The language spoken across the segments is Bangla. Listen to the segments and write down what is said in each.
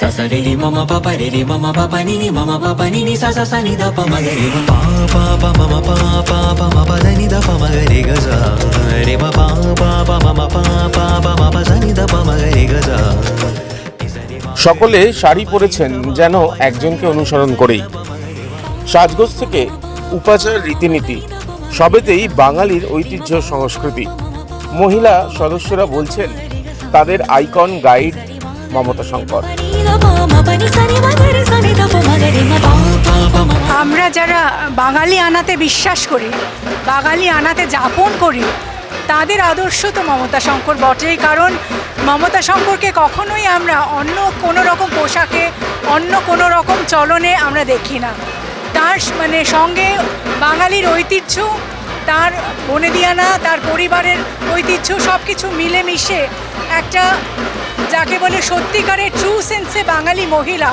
ma pa pa pa mama pa pa pa ma da ni da pa ma ga re ga sa re ma pa pa pa mama pa pa pa ma pa da pa ma ga re ga sa সকলে শাড়ি পরেছেন যেন একজনকে অনুসরণ করেই সাজগোজ থেকে উপাচার রীতিনীতি সবেতেই বাঙালির ঐতিহ্য সংস্কৃতি মহিলা সদস্যরা বলছেন তাদের আইকন গাইড মমতা শঙ্কর আমরা যারা বাঙালি আনাতে বিশ্বাস করি, বাঙালি আনাতে যাপন করি, তাদের আদর্শ তো মমতা শঙ্কর বটেই, কারণ মমতা শঙ্করকে কখনোই আমরা অন্য কোনো রকম পোশাকে, অন্য কোনো রকম চলনে আমরা দেখি না। তার মানে সঙ্গে বাঙালির ঐতিহ্য, তার বনেদিয়ানা, তার পরিবারের ঐতিহ্য সব কিছু মিলেমিশে একটা যাকে বলে সত্যিকারের ট্রু সেন্সে বাঙালি মহিলা,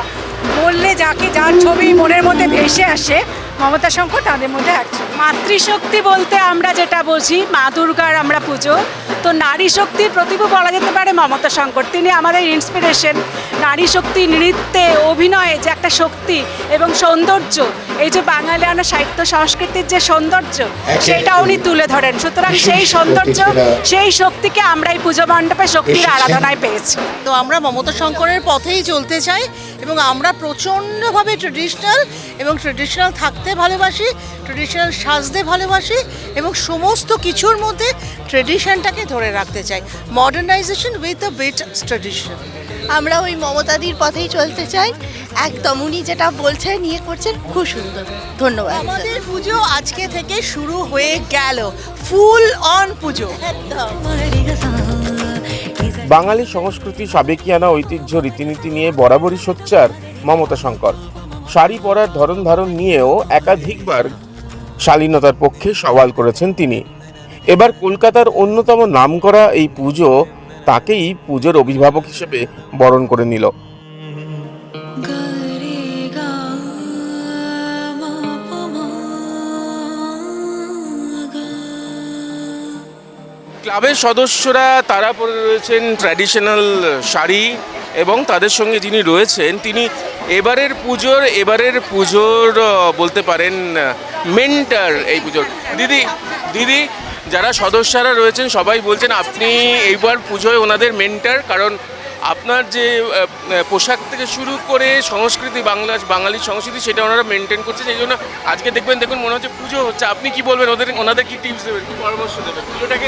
বললে যাকে যার ছবি মনের মধ্যে ভেসে আসে, মমতা শঙ্কর তাদের মধ্যে একজন মাতৃশক্তি বলতে আমরা যেটা বুঝি, মা দুর্গার আমরা পুজো। তো নারী শক্তির প্রতিভু বলা যেতে পারে মমতা শঙ্কর। তিনি আমাদের ইন্সপিরেশন নারী শক্তি নৃত্যে অভিনয়ে যে একটা শক্তি এবং সৌন্দর্য এই যে বাঙালিয়ানা সাহিত্য সংস্কৃতির যে সৌন্দর্য সেটা উনি তুলে ধরেন। সুতরাং সেই সৌন্দর্য সেই শক্তিকে আমরা এই পুজো মণ্ডপে শক্তির আরাধনায় পেয়েছি। তো আমরা মমতা শঙ্করের পথেই চলতে চাই। এবং আমরা প্রচণ্ডভাবে ট্রেডিশনাল এবং ট্রেডিশনাল থাকতে ভালোবাসি ট্রেডিশনাল সাজতে ভালোবাসি এবং সমস্ত কিছুর মধ্যে ট্রেডিশনটাকে ধরে রাখতে চাই। Modernisation with the beat tradition আমরা ওই মমতাদির পথেই চলতে চাই। একদম উনি যেটা বলছেন নিয়ে করছেন খুব সুন্দর। ধন্যবাদ। আমাদের পুজো আজকে থেকে শুরু হয়ে গেল। ফুল অন পুজো। একদম। বাঙালি সংস্কৃতি, সাবেকিয়ানা ঐতিহ্য, রীতিনীতি নিয়ে বরাবরই সোচ্চার মমতা শঙ্কর। শাড়ি পরার ধরন ধারণ নিয়েও একাধিকবার শালীনতার পক্ষে সওয়াল করেছেন তিনি। এবার কলকাতার অন্যতম নামকরা এই পুজো তাকেই পুজোর অভিভাবক হিসেবে বরণ করে নিল। ক্লাবের সদস্যরা তারা পরে রয়েছেন ট্র্যাডিশনাল শাড়ি এবং তাদের সঙ্গে যিনি রয়েছেন, তিনি এবারের পুজোর এবারের পুজোর বলতে পারেন মেন্টার এই পুজোর। দিদি দিদি, যারা সদস্যরা রয়েছেন, সবাই বলছেন আপনি এইবার পুজোয় ওনাদের মেন্টার কারণ আপনার যে পোশাক থেকে শুরু করে সংস্কৃতি, বাংলা বাঙালির সংস্কৃতি, সেটা ওনারা মেনটেন করছে, সেই জন্য আজকে দেখবেন, দেখুন মনে হচ্ছে পুজো হচ্ছে। আপনি কি বলবেন ওদের, ওনাদের কি টিপস দেবেন, কি পরামর্শ দেবেন? পুজোটাকে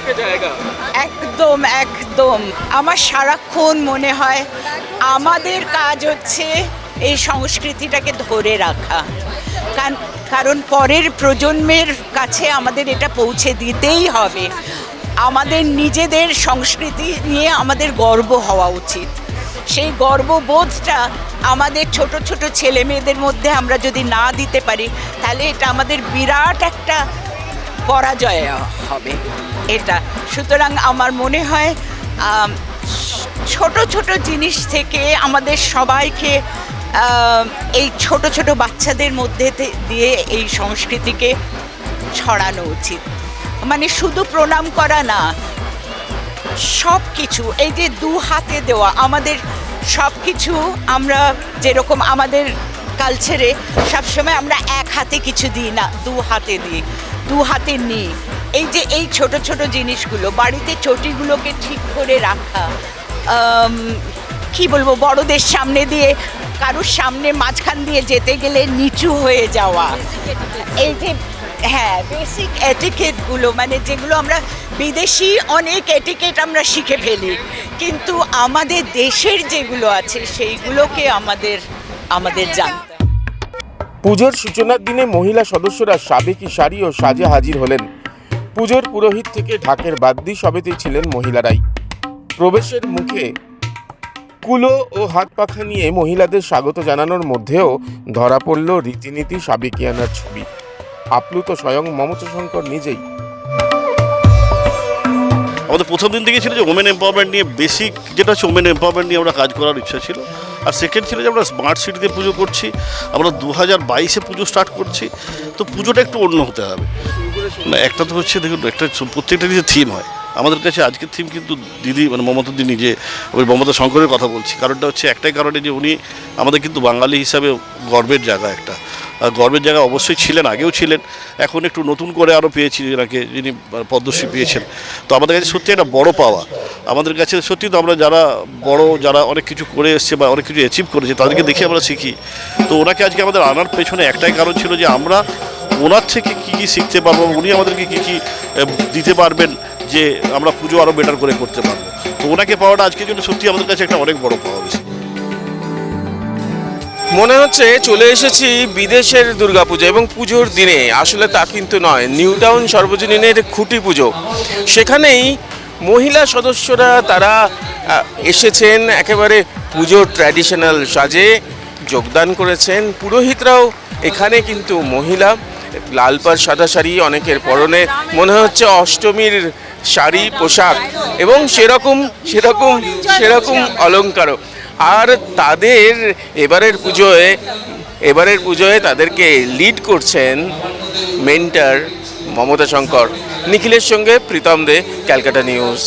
একটা জায়গা। একদম একদম। আমার সারাক্ষণ মনে হয় আমাদের কাজ হচ্ছে এই সংস্কৃতিটাকে ধরে রাখা। কারণ পরের প্রজন্মের কাছে আমাদের এটা পৌঁছে দিতেই হবে। আমাদের নিজেদের সংস্কৃতি নিয়ে আমাদের গর্ব হওয়া উচিত। সেই গর্ববোধটা আমাদের ছোট ছোট ছেলে মেয়েদের মধ্যে আমরা যদি না দিতে পারি, তাহলে এটা আমাদের বিরাট একটা পরাজয় হবে। এটা। সুতরাং আমার মনে হয় ছোট ছোট জিনিস থেকে আমাদের সবাইকে এই ছোট ছোট বাচ্চাদের মধ্যে দিয়ে এই সংস্কৃতিকে ছড়ানো উচিত। মানে শুধু প্রণাম করা না সব কিছু এই যে দু হাতে দেওয়া, আমাদের সব কিছু আমরা যেরকম আমাদের কালচারে সবসময় আমরা এক হাতে কিছু দিই না, দু হাতে দিই, দু হাতে নিই। এই যে এই ছোট ছোট জিনিসগুলো, বাড়িতে চটিগুলোকে ঠিক করে রাখা কি বলব, বড়দের সামনে দিয়ে, কারোর সামনে মাঝখান দিয়ে যেতে গেলে নিচু হয়ে যাওয়া, এই যে হ্যাঁ বেসিক এটিকেটগুলো মানে যেগুলো আমরা বিদেশি অনেক এটিকেট আমরা শিখে ফেলি। কিন্তু আমাদের দেশের যেগুলো আছে, সেইগুলোকে আমাদের আমাদের হবে। পুজোর সূচনার দিনে মহিলা সদস্যরা সাবেকি শাড়ি ও সাজে হাজির হলেন। পুজোর পুরোহিত থেকে ঢাকের বাদ্যি সবেতেই ছিলেন মহিলারাই। প্রবেশের মুখে কুলো ও হাত পাখা নিয়ে মহিলাদের স্বাগত জানানোর মধ্যেও ধরা পড়ল রীতিনীতি সাবেকিয়ানার ছবি। আপ্লুত স্বয়ং মমতা শঙ্কর নিজেই। আমাদের প্রথম দিন থেকে ছিল যে ওমেন এম্পাওয়ারমেন্ট নিয়ে বেসিক যেটা হচ্ছে ওমেন এম্পাওয়ারমেন্ট নিয়ে আমরা কাজ করার ইচ্ছা ছিল। আর সেকেন্ড ছিল যে আমরা স্মার্ট সিটিতে পুজো করছি, আমরা দু হাজার বাইশে পুজো স্টার্ট করছি, তো পুজোটা একটু অন্য হতে হবে। না, একটা তো হচ্ছে দেখুন, একটা প্রত্যেকটা যে থিম হয়। আমাদের কাছে আজকের থিম কিন্তু দিদি মানে মমতা দিদি নিজে ওই মমতা শঙ্করের কথা বলছি। কারণটা হচ্ছে একটাই কারণে যে উনি আমাদের কিন্তু বাঙালি হিসাবে গর্বের জায়গা একটা। গর্বের জায়গায় অবশ্যই ছিলেন, আগেও ছিলেন। এখন একটু নতুন করে আরও পেয়েছি এনাকে যিনি পদ্মশ্রী পেয়েছেন। তো আমাদের কাছে সত্যি একটা বড় পাওয়া। আমাদের কাছে সত্যি তো আমরা যারা বড়, যারা অনেক কিছু করে এসছে বা অনেক কিছু অ্যাচিভ করেছে, তাদেরকে দেখে আমরা শিখি। তো ওনাকে আজকে আমাদের আনার পেছনে একটাই কারণ ছিল যে আমরা ওনার থেকে কী কী শিখতে পারব, উনি আমাদেরকে কী কী দিতে পারবেন যে আমরা পুজো আরও বেটার করে করতে পারব। তো ওনাকে পাওয়াটা আজকের জন্য সত্যি আমাদের কাছে একটা অনেক বড় পাওয়া বেশি মনে হচ্ছে চলে এসেছি বিদেশের দুর্গাপুজো এবং পুজোর দিনে। আসলে তা কিন্তু নয়, নিউ টাউন সর্বজনীনের খুঁটি পুজো। সেখানেই মহিলা সদস্যরা তারা এসেছেন, একেবারে পুজোর ট্র্যাডিশনাল সাজে যোগদান করেছেন। পুরোহিতরাও এখানে কিন্তু মহিলা, লাল পাড়, সাদা শাড়ি, অনেকের পরনে, মনে হচ্ছে অষ্টমীর শাড়ি, পোশাক এবং সেরকম সেরকম সেরকম অলঙ্কারও। আর তাদের এবারের পুজোয় এবারের পুজোয় তাদেরকে লিড করছেন মেন্টার মমতা শঙ্কর। নিখিলের সঙ্গে প্রীতম দে, ক্যালকাটা নিউজ।